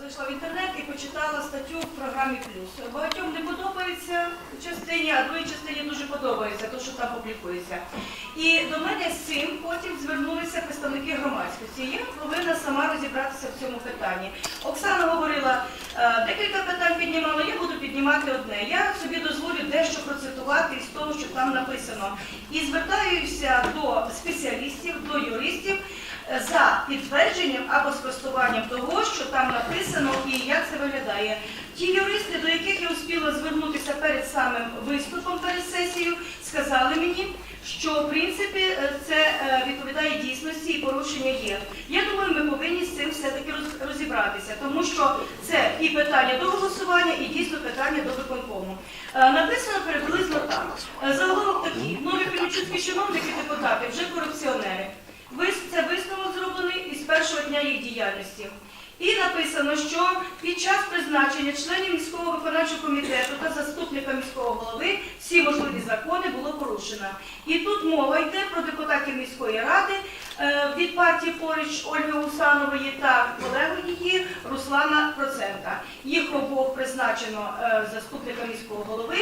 зайшла в інтернет і почитала статтю в програмі Плюс. Багатьом не подобається частині, а другій частині дуже подобається, то що там публікується. І до мене з цим потім звернулися представники громадськості. Я повинна сама розібратися в цьому питанні. Оксана говорила, е, декілька питань піднімала, я буду піднімати одне. Я собі дозволю дещо процитувати із того, що там написано. І звертаюся до спеціалістів, до юристів за підтвердженням або спростуванням того, що там написано і як це виглядає. Ті юристи, до яких я успіла звернутися перед самим виступом перед сесією, сказали мені, що в принципі е, це е, відповідає дійсності і порушення є. Я думаю, ми повинні з цим все-таки розібратися, тому що це і питання до голосування, і дійсно питання до виконкому. Е, Написано приблизно так. Заголовок такий. Нові пілічуцькі чиновники, депутати, вже корупціонери. Діяльності. І написано, що під час призначення членів міського виконавчого комітету та заступника міського голови всі можливі закони було порушено. І тут мова йде про депутатів міської ради е, від партії поруч Ольги Усанової та колегу її Руслана Проценка. Їх обох призначено е, заступника міського голови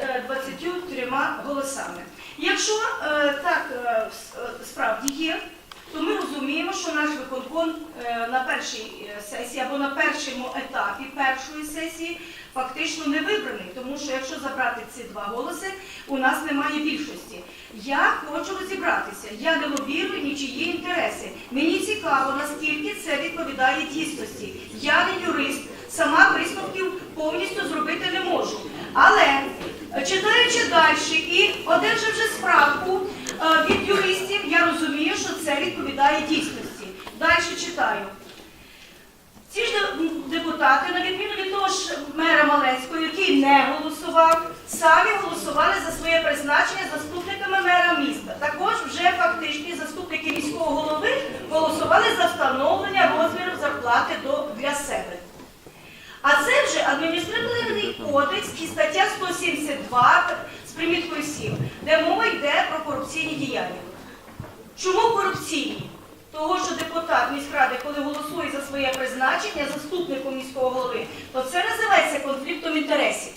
е, 23 голосами. Якщо е, так е, е, справді є, то ми розуміємо, що наш виконком е, на першій е, сесії або на першому етапі першої сесії фактично не вибраний, тому що якщо забрати ці два голоси, у нас немає більшості. Я хочу розібратися, я не лобірую нічиї інтереси. Мені цікаво, наскільки це відповідає дійсності. Я не юрист, сама висновків повністю зробити не можу. Але е, читаючи далі і одержавши справку від юристів, я розумію, що це відповідає дійсності. Далі читаю. Ці ж депутати, на відміну від того ж мера Малецького, який не голосував, самі голосували за своє призначення заступниками мера міста. Також вже фактичні заступники міського голови голосували за встановлення розміру зарплати для себе. А це вже адміністративний кодекс і стаття 172 з приміткою 7, де мова йде про корупційні діяння. Чому корупційні? Того, що депутат міськради, коли голосує за своє призначення заступником міського голови, то це називається конфліктом інтересів.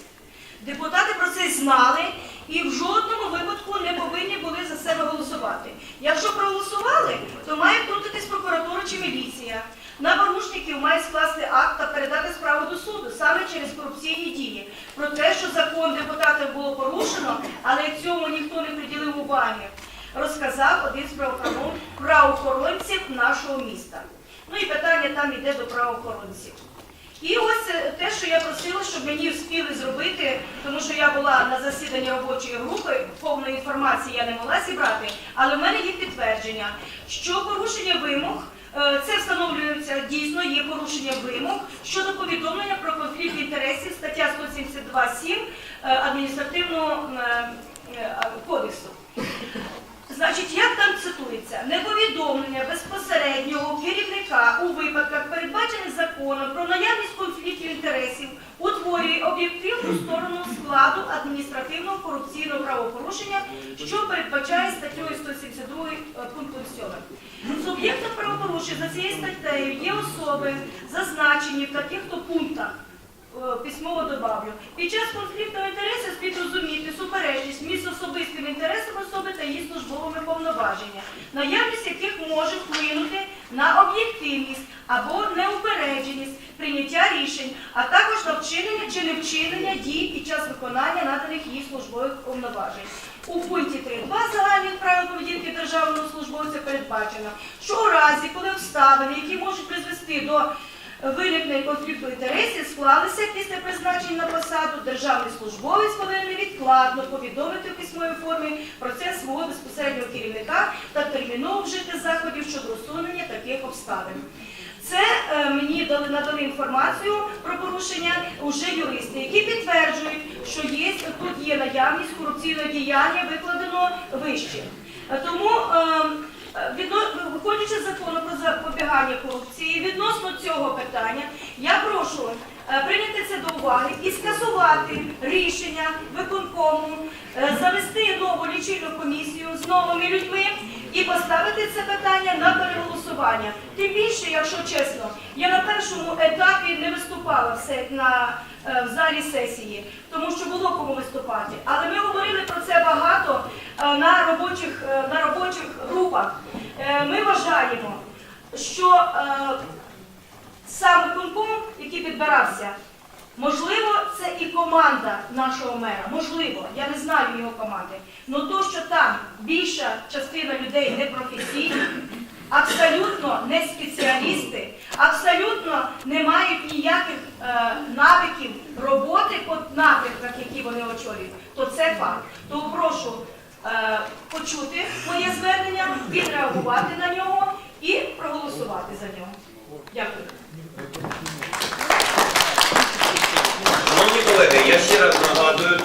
Депутати про це знали і в жодному випадку не повинні були за себе голосувати. Якщо проголосували, то має втрутитись прокуратура чи міліція. На порушників має скласти акт та передати справу до суду саме через корупційні дії. Про те, що закон депутатів було порушено, але цьому ніхто не приділив уваги, розказав один з правоохорон- правоохоронців нашого міста. Ну і питання там йде до правоохоронців. І ось е, те, що я просила, щоб мені встигли зробити, тому що я була на засіданні робочої групи, повної інформації я не могла зібрати, але в мене є підтвердження, що порушення вимог, е, це встановлюється дійсно, є порушення вимог щодо повідомлення про конфлікт інтересів, стаття 172.7 е, адміністративного кодексу. Значить, як там цитується, неповідомлення безпосереднього керівника у випадках, передбачених законом про наявність конфліктів інтересів, утворює об'єктивну сторону складу адміністративного корупційного правопорушення, що передбачає статтею 172 е, пунктом 7. Суб'єктом правопорушення за цією статтею є особи, зазначені в таких-то пунктах. Е, Письмово добавлю. Під час конфлікту інтересів слід розуміти суперечність між особистим інтересом особи та її службовими повноваженнями, наявність яких може вплинути на об'єктивність або неупередженість прийняття рішень, а також на вчинення чи невчинення дій під час виконання наданих їй службових повноважень. У пункті 3.2 загальних правил поведінки державного службовця передбачено, що у разі, коли обставини, які можуть призвести до виникнення конфлікту інтересів склалися після призначення на посаду, державний службовець повинен невідкладно повідомити в письмовій формі про це свого безпосереднього керівника та терміново вжити заходів щодо усунення таких обставин. Це е, мені дали надали інформацію про порушення уже юристи, які підтверджують, що є тут є наявність корупційного діяння, викладено вище. Е, Тому е, е, відно- виходячи з закону про запобігання корупції, відносно цього питання, я прошу е, прийняти це до уваги і скасувати рішення виконкому, е, завести нову лічильну комісію з новими людьми і поставити це питання на переголосування. Тим більше, якщо чесно, я на першому етапі не виступала в, на, е, в залі сесії, тому що було кому виступати. Але ми говорили про це багато е, на робочих, е, на робочих групах. Е, Ми вважаємо, що е, сам виконком, який підбирався, можливо, це і команда нашого мера. Можливо, я не знаю його команди. Але то, що там більша частина людей не професійні, абсолютно не спеціалісти, абсолютно не мають ніяких е, навиків роботи по напрямках, які вони очолюють, то це факт. То прошу е, почути моє звернення, відреагувати на нього і проголосувати за нього. Дякую. Шановні колеги, я ще раз нагадую